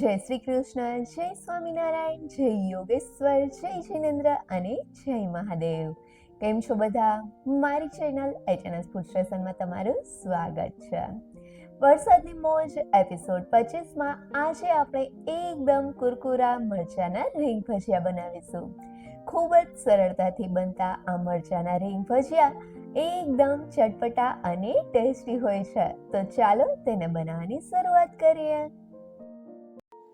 જય શ્રી કૃષ્ણ, જય સ્વામિનારાયણ, જય યોગેશ્વર, જય જિનેન્દ્ર અને જય મહાદેવ. કેમ છો બધા? મારી ચેનલ એચએનએસ ફૂડ સ્ટેશનમાં તમારું સ્વાગત છે. વરસાદની મોજ એપિસોડ પચીસમાં આજે આપણે એકદમ કુરકુરા મરચાના રીંગ ભજીયા બનાવીશું. ખૂબ જ સરળતાથી બનતા આ મરચાના રીંગ ભજીયા એકદમ ચટપટા અને ટેસ્ટી હોય છે. તો ચાલો તેને બનાવવાની શરૂઆત કરીએ.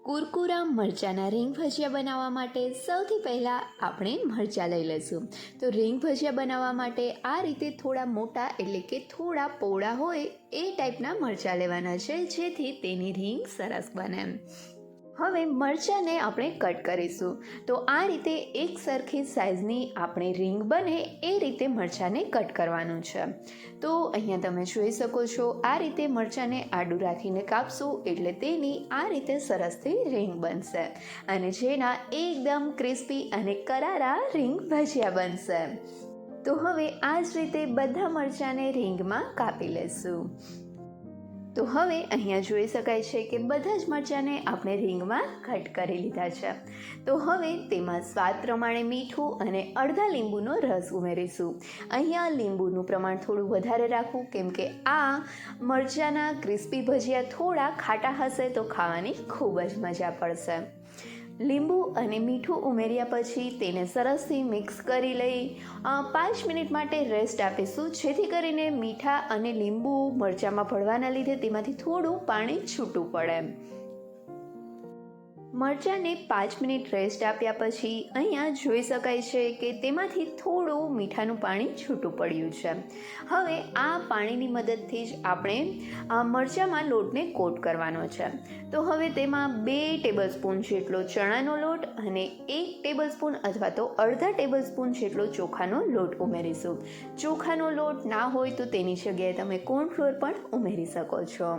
કુરકુરા મરચાંના રીંગ ભજીયા બનાવવા માટે સૌથી પહેલાં આપણે મરચાં લઈ લઈશું. તો રીંગ ભજીયા બનાવવા માટે આ રીતે થોડા મોટા એટલે કે થોડા પોળા હોય એ ટાઈપના મરચાં લેવાના છે જેથી તેની રીંગ સરસ બને. હવે મરચાંને આપણે કટ કરીશું. તો આ રીતે એક સરખી સાઇઝની આપણે રીંગ બને એ રીતે મરચાંને કટ કરવાનું છે. તો અહીંયા તમે જોઈ શકો છો, આ રીતે મરચાંને આડું રાખીને કાપશું એટલે તેની આ રીતે સરસથી રીંગ બનશે. અને જેના એકદમ ક્રિસ્પી અને કરારા રીંગ ભજીયા બનશે. તો હવે આ જ રીતે બધા મરચાંને રીંગમાં કાપી લેશું. તો હવે અહીંયા જોઈ શકાય છે કે બધા જ મરચાંને આપણે રીંગમાં કટ કરી લીધા છે. તો હવે તેમાં સ્વાદ પ્રમાણે મીઠું અને અડધા લીંબુનો રસ ઉમેરીશું. અહીંયા લીંબુનું પ્રમાણ થોડું વધારે રાખવું, કેમ કે આ મરચાંના ક્રિસ્પી ભજીયા થોડા ખાટા હશે તો ખાવાની ખૂબ જ મજા પડશે. લીંબુ અને મીઠું ઉમેર્યા પછી તેને સરસથી મિક્સ કરી લઈ પાંચ મિનિટ માટે રેસ્ટ આપીશું. જેથી કરીને મીઠા અને લીંબુ મરચાંમાં ભળવાના લીધે તેમાંથી થોડું પાણી છૂટું પડે. મરચાંને પાંચ મિનિટ રેસ્ટ આપ્યા પછી અહીંયા જોઈ શકાય છે કે તેમાંથી થોડું મીઠાનું પાણી છૂટું પડ્યું છે. હવે આ પાણીની મદદથી જ આપણે મરચાંમાં લોટને કોટ કરવાનો છે. તો હવે તેમાં બે ટેબલ સ્પૂન જેટલો ચણાનો લોટ અને એક ટેબલ સ્પૂન અથવા તો અડધા ટેબલ સ્પૂન જેટલો ચોખાનો લોટ ઉમેરીશું. ચોખાનો લોટ ના હોય તો તેની જગ્યાએ તમે કોર્નફ્લોર પણ ઉમેરી શકો છો.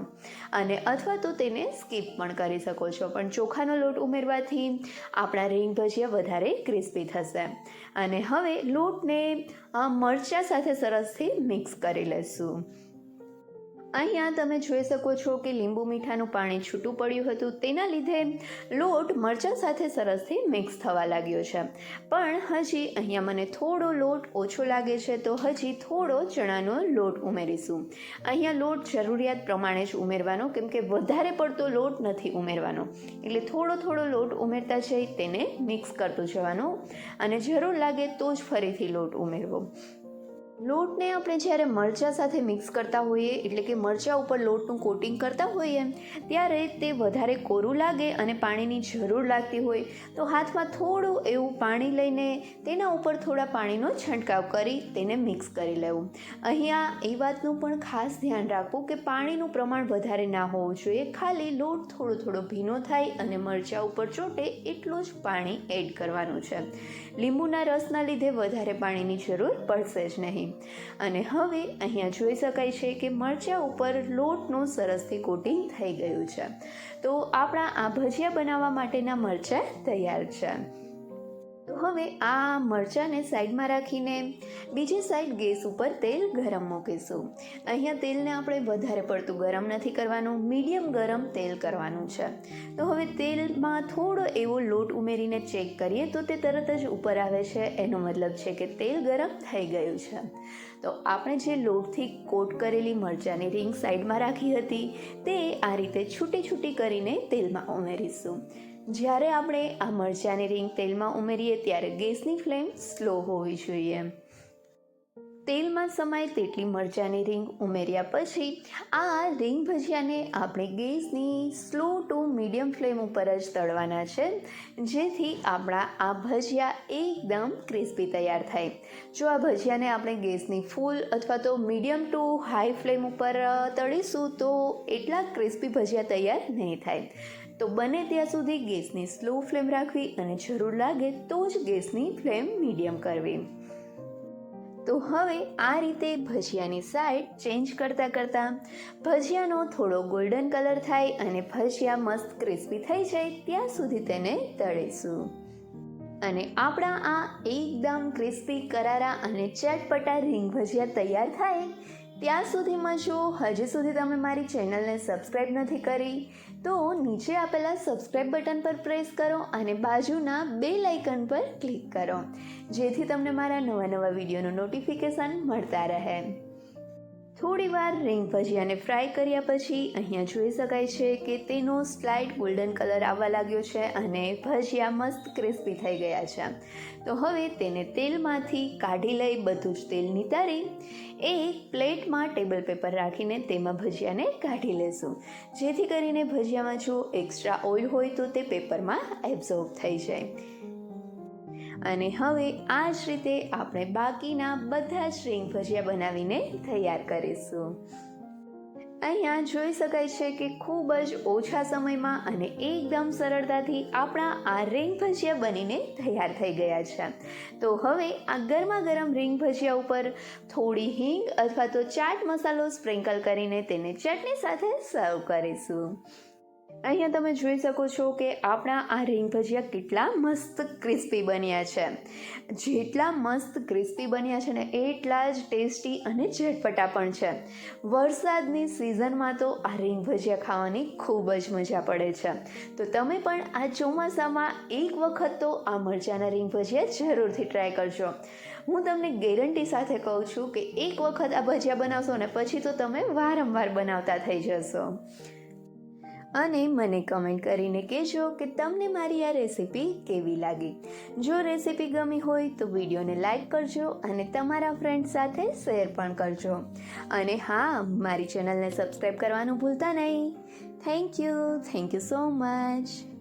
અને અથવા તો તેને સ્કીપ પણ કરી શકો છો. પણ ચોખાનો લોટ ઉમેરવાથી આપણા રીંગ ભજીયા વધારે ક્રિસ્પી થશે. અને હવે લોટને મરચાં સાથે સરસથી મિક્સ કરી લઈશું. અહીંયા તમે જોઈ શકો છો કે લીંબુ મીઠાનું પાણી છૂટું પડ્યું હતું. તેના લીધે લોટ મરચાં સાથે સરસથી મિક્સ થવા લાગ્યો છે. પણ હજી અહીંયા મને થોડો લોટ ઓછો લાગે છે, તો હજી થોડો ચણાનો લોટ ઉમેરીશું. અહીંયા લોટ જરૂરિયાત પ્રમાણે જ ઉમેરવાનો, કેમ કે વધારે પડતો લોટ નથી ઉમેરવાનો. એટલે થોડો થોડો લોટ ઉમેરતા જઈ તેને મિક્સ કરતું જવાનું. અને જરૂર લાગે તો જ ફરીથી લોટ ઉમેરવો. લોટને આપણે જ્યારે મરચાં સાથે મિક્સ કરતા હોઈએ, એટલે કે મરચાં ઉપર લોટનું કોટિંગ કરતા હોઈએ, ત્યારે તે વધારે કોરું લાગે અને પાણીની જરૂર લાગતી હોય. તો હાથમાં થોડું એવું પાણી લઈને તેના ઉપર થોડા પાણીનો છંટકાવ કરી તેને મિક્સ કરી લેવું. અહીંયા એ વાતનું પણ ખાસ ધ્યાન રાખવું કે પાણીનું પ્રમાણ વધારે ના હોવું જોઈએ. ખાલી લોટ થોડો થોડો ભીનો થાય અને મરચાં ઉપર ચોટે એટલું જ પાણી એડ કરવાનું છે. લીંબુના રસના લીધે વધારે પાણીની જરૂર પડશે જ નહીં. અને હવે અહીંયા જોઈ શકાય છે કે મરચાં ઉપર લોટનું સરસથી કોટિંગ થઈ ગયું છે. તો આપણા આ ભજીયા બનાવવા માટેના મરચાં તૈયાર છે. તો હવે આ મરચાંને સાઈડમાં રાખીને બીજી સાઈડ ગેસ ઉપર તેલ ગરમ મૂકીશું. અહીંયા તેલને આપણે વધારે પડતું ગરમ નથી કરવાનું, મીડિયમ ગરમ તેલ કરવાનું છે. તો હવે તેલમાં થોડો એવો લોટ ઉમેરીને ચેક કરીએ તો તે તરત જ ઉપર આવે છે. એનો મતલબ છે કે તેલ ગરમ થઈ ગયું છે. તો આપણે જે લોટથી કોટ કરેલી મરચાંની રીંગ સાઈડમાં રાખી હતી, તે આ રીતે છૂટી છૂટી કરીને તેલમાં ઉમેરીશું. જ્યારે આપણે આ મરચાંની રીંગ તેલમાં ઉમેરીએ ત્યારે ગેસની ફ્લેમ સ્લો હોવી જોઈએ. તેલમાં સમાય તેટલી મરચાંની રીંગ ઉમેર્યા પછી આ રીંગ ભજીયાને આપણે ગેસની સ્લો ટુ મીડિયમ ફ્લેમ ઉપર જ તળવાના છે, જેથી આપણા આ ભજીયા એકદમ ક્રિસ્પી તૈયાર થાય. જો આ ભજીયાને આપણે ગેસની ફૂલ અથવા તો મીડિયમ ટુ હાઈ ફ્લેમ ઉપર તળીશું તો એટલા ક્રિસ્પી ભજીયા તૈયાર નહીં થાય. તો બને ત્યાં સુધી ગેસની સ્લો ફ્લેમ રાખવી અને જરૂર લાગે તો જ ગેસની ફ્લેમ મીડિયમ કરવી. તો હવે આ રીતે ભજીયાની સાઈડ ચેન્જ કરતાં કરતાં ભજીયાનો થોડો ગોલ્ડન કલર થાય અને ભજીયા મસ્ત ક્રિસ્પી થઈ જાય ત્યાં સુધી તેને તળીશું. અને આપણા આ એકદમ ક્રિસ્પી કરારા અને ચટપટા રીંગ ભજીયા તૈયાર થાય ત્યાં સુધીમાં જો હજી સુધી તમે મારી ચેનલને સબસ્ક્રાઈબ નથી કરી, તો નીચે આપેલા સબસ્ક્રાઈબ બટન પર પ્રેસ કરો અને બાજુના બે લાઇકન પર ક્લિક કરો, જેથી તમને મારા નવા નવા વિડીયોનું નોટિફિકેશન મળતા રહે. થોડી રિંગ રીંગ ભજીયાને ફ્રાય કર્યા પછી અહીંયા જોઈ શકાય છે કે તેનો સ્લાઇડ ગોલ્ડન કલર આવવા લાગ્યો છે અને ભજીયા મસ્ત ક્રિસ્પી થઈ ગયા છે. તો હવે તેને તેલમાંથી કાઢી લઈ બધું જ તેલ નિતારી એક પ્લેટમાં ટેબલ પેપર રાખીને તેમાં ભજીયાને કાઢી લેશું. જેથી કરીને ભજીયામાં જો એક્સ્ટ્રા ઓઇલ હોય તો તે પેપરમાં એબ્ઝોર્બ થઈ જાય. અને હવે આ જ રીતે આપણે બાકીના બધા જ રીંગ ભજીયા બનાવીને તૈયાર કરીશું. અહીંયા જોઈ શકાય છે કે ખૂબ જ ઓછા સમયમાં અને એકદમ સરળતાથી આપણા આ રીંગ ભજીયા બનીને તૈયાર થઈ ગયા છે. તો હવે આ ગરમા ગરમ રીંગ ભજીયા ઉપર થોડી હિંગ અથવા તો ચાટ મસાલો સ્પ્રિંકલ કરીને તેને ચટણી સાથે સર્વ કરીશું. અહીંયા તમે જોઈ શકો છો કે આપણા આ રીંગ ભજીયા કેટલા મસ્ત ક્રિસ્પી બન્યા છે. જેટલા મસ્ત ક્રિસ્પી બન્યા છે ને એટલા જ ટેસ્ટી અને ઝટપટા પણ છે. વરસાદની સિઝનમાં તો આ રીંગ ભજીયા ખાવાની ખૂબ જ મજા પડે છે. તો તમે પણ આ ચોમાસામાં એક વખત તો આ મરચાંના રીંગ ભજીયા જરૂરથી ટ્રાય કરજો. હું તમને ગેરંટી સાથે કહું છું કે એક વખત આ ભજીયા બનાવશો ને પછી તો તમે વારંવાર બનાવતા થઈ જશો. અને મને કમેન્ટ કરીને કહેજો કે તમને મારી આ રેસીપી કેવી લાગી. જો રેસીપી ગમી હોય તો વિડીયોને લાઈક કરજો અને તમારા ફ્રેન્ડ સાથે શેર પણ કરજો. અને હા, મારી ચેનલને સબસ્ક્રાઈબ કરવાનું ભૂલતા નહીં. Thank you thank you so much